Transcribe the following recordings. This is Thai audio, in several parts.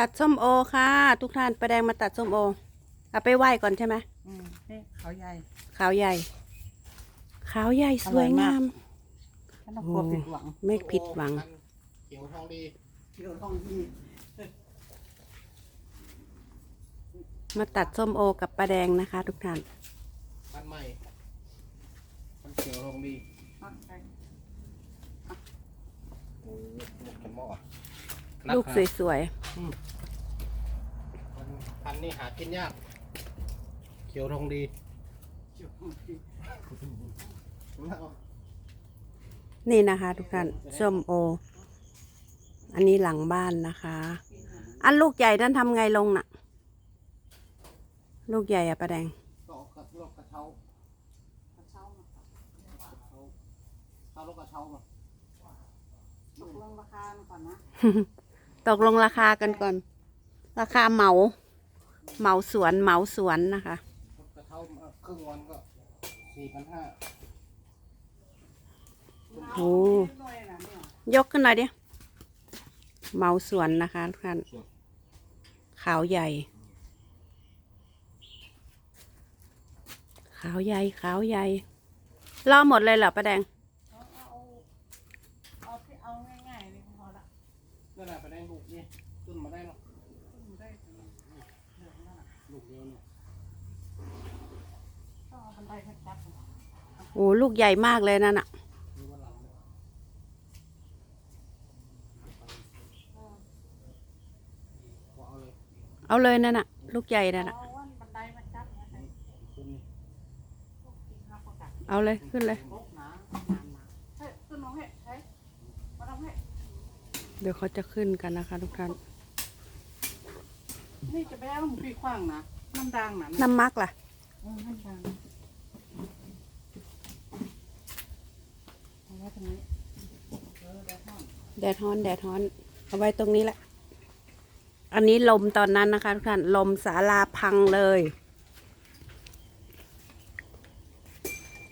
ตัดส้มโอค่ะ ทุกท่านประแดงมาตัดส้มโอเอาไปไหว้ก่อนใช่ไหมอืมนี่เขาใหญ่ขาวใหญ่ ขาวใหญ่สวยงาม ฉันต้องกลัวผิดหวังไม่ผิดหวัง เขียวทองดีเดี๋ยวต้องดีมาตัดส้มโอกับประแดงนะคะ ทุกท่านพันใหม่พันเขียวทองดีอะไปโอ้ยลูกแคมหมอลูกสวยมัน พันนี่หากินยาก เขียวทองดีเดี๋ยวต้องดีๆนี่นะคะทุกท่านส้มโอ อันนี้หลังบ้านนะคะ อันลูกใหญ่นั่นทำไงลงน่ะ ลูกใหญ่อะประแดงก็เอากระโลกกระเช้ากระเช้ามาเอาลูกกระเช้ามาตกลงราคาก่อนนะ ตกลงราคากันก่อน ราคาเหมา เหมาสวนเหมาสวนนะคะลูกกระเช้ามาครึ่งวันก็สี่พันห้าโอ้ด้วยนะเนี่ยยกขึ้นหน่อยดิเหมาสวนนะคะทุกท่านขาวใหญ่ ขาวใหญ่ขาวใหญ่รอหมดเลยเหรอป้าแดงเอาเอาเอาที่เอาง่ายๆเลยพอละนั่นแหละไปได้ลูกนี่ขึ้นมาได้เนาะขึ้นได้ถึงเหลืองนั่นน่ะ ลูกเดียวเนี่ยต้องเอาบันไดให้จับโอ้ลูกใหญ่มากเลยนั่นอะมีวันหลังเนี่ยก็เอาเลยเอาเลยนั่นอะลูกใหญ่นั่นอะเอาวันบันไดมาจับนะใช่ขึ้นนี่กินข้าวประกัดเอาเลยขึ้นเลย โต๊ะหนาหนาหนาเฮ้ยขึ้นน้องเฮ้ยเฮ้ยมาทำให้เดี๋ยวเขาจะขึ้นกันนะคะทุกท่าน นี่จะไปเอาหมูปีขว้างนะน้ำดังนะน้ำมักล่ะเออน้ำดังเอาไว้ตรงนี้เออได้ห้องแดดฮ้อนแดดฮ้อน เอาไว้ตรงนี้แหละ อันนี้ลมตอนนั้นนะคะทุกท่านลมศาลาพังเลย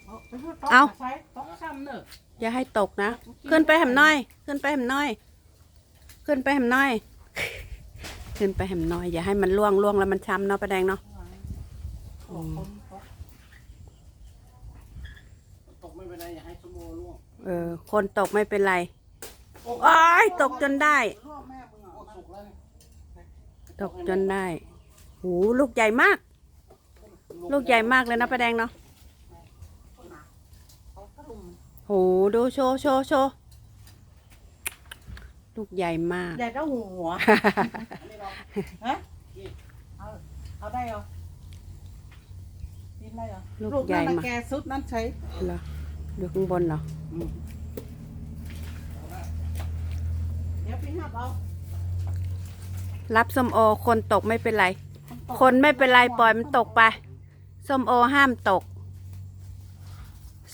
เอาไปให้ต๊ะเอาใช้โต๊ะซ้ำเนอะอย่าให้ตกนะ ขึ้นไปแหมน้อย ขึ้นไปแหมน้อย ขึ้นไปแหมน้อย ขึ้นไปแหมน้อย อย่าให้มันล่วงล่วงแล้วมันช้ำเนาะประแดงเนาะโอ้คนโต๊ะตกไม่เป็นไรอย่าให้สมโอล่วงเออ คนตกไม่เป็นไรโอ้ยตกจนได้พ่อแม่มึงอะโอ้สุกแล้วนี่ตกจนได้หูลูกใหญ่มาก ลูกใหญ่มากเลยนะประแดงเนาะเขากระลุมหูดูโชว์โชว์โชว์ ลูกใหญ่มากใหญ่เท่าหัวอันนี้เราฮะเอาเอาได้เหรอกินได้เหรอลูกใหญ่นั่นมาน่ะแกซุดนั่นใช้เหรอดูข้างบนเหรอเดี๋ยวพี่หับเอารับส้มโอคนตกไม่เป็นไร คนไม่เป็นไรปล่อยมันตกไปส้มโอห้ามตก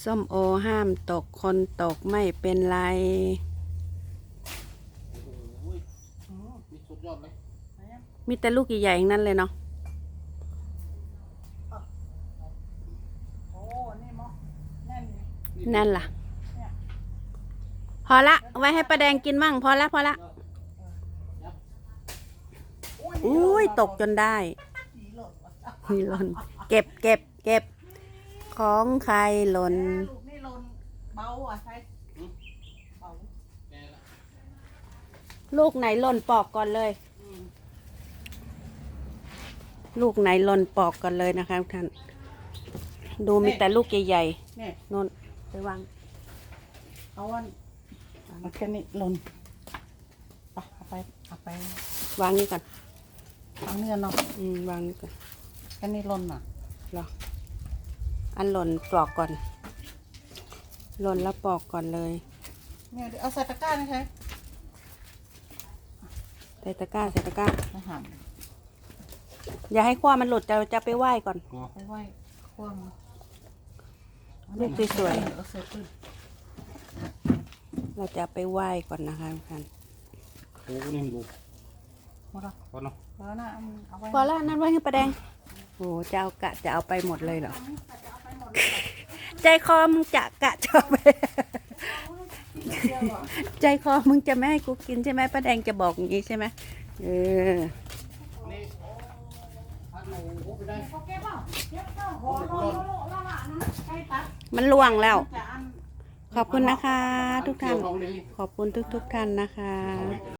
ส้มโอห้ามตกคนตกไม่เป็นไร โอ้ย อื มมีสุดยอดเลยไหนอะมีแต่ลูกใหญ่ๆทั้งนั้นเลยเนาะโอ้นี่มอแน่นเลยนั่นล่ะ พอละเอาไว้ให้ป้าแดงกินมั่งพอละพอละอุ้ยตกจนได้ผีหล่นว่ะมีหล่นเก็บเก็บเก็บของใครหล่นแม่ลูกนี่หล่นเบาอะใช่เบา แกละ ลูกไหนหล่นปอกก่อนเลยอืมลูกไหนหล่นปอกก่อนเลยนะคะทุกท่าน ดูมีแต่ลูกใหญ่เนี่ยๆนนไปวางเอาวันเอาแค่นี้หล่นไปเอาไปเอาไปวางนี่ก่อนเอาเนื้อเนาะอืมวางนี่ก่อนแค่นี้หล่นอะเหรออันหล่นปลอกก่อน หล่นแล้วปอกก่อนเลย เนี่ยเดี๋ยวเอาใส่ตะกร้านะใช่ ใส่ตะกร้าใส่ตะกร้าไม่หั่นอย่าให้คว้ามันหลุดจะจะไปไหว้ก่อนอ๋อไปไหว้ขั้วมาลูกสวยๆ เอาเสร็จขึ้นเราจะไปไหว้ก่อนนะคะทุกท่านโอ้นี่ลูกหมดแล้วพอเนาะแล้วนะเอาเอาไว้พอแล้วนั่นไว้ให้ประแดงโอ้จะเอากะจะเอาไปหมดเลยเหรอจะเอาไปหมดเลยใจคอมึงจะกะจะเอาไปเดียวเหรอ ใจคอมึงจะไม่ให้กูกินใช่ไหมป้าแดงจะบอกอย่างนี้ใช่ไหมเออมันหลโลโลละละนะใครตัดมันล่วงแล้ว ขอบคุณนะคะ ทุกท่าน ของดีขอบคุณทุก ๆ ท่านนะคะ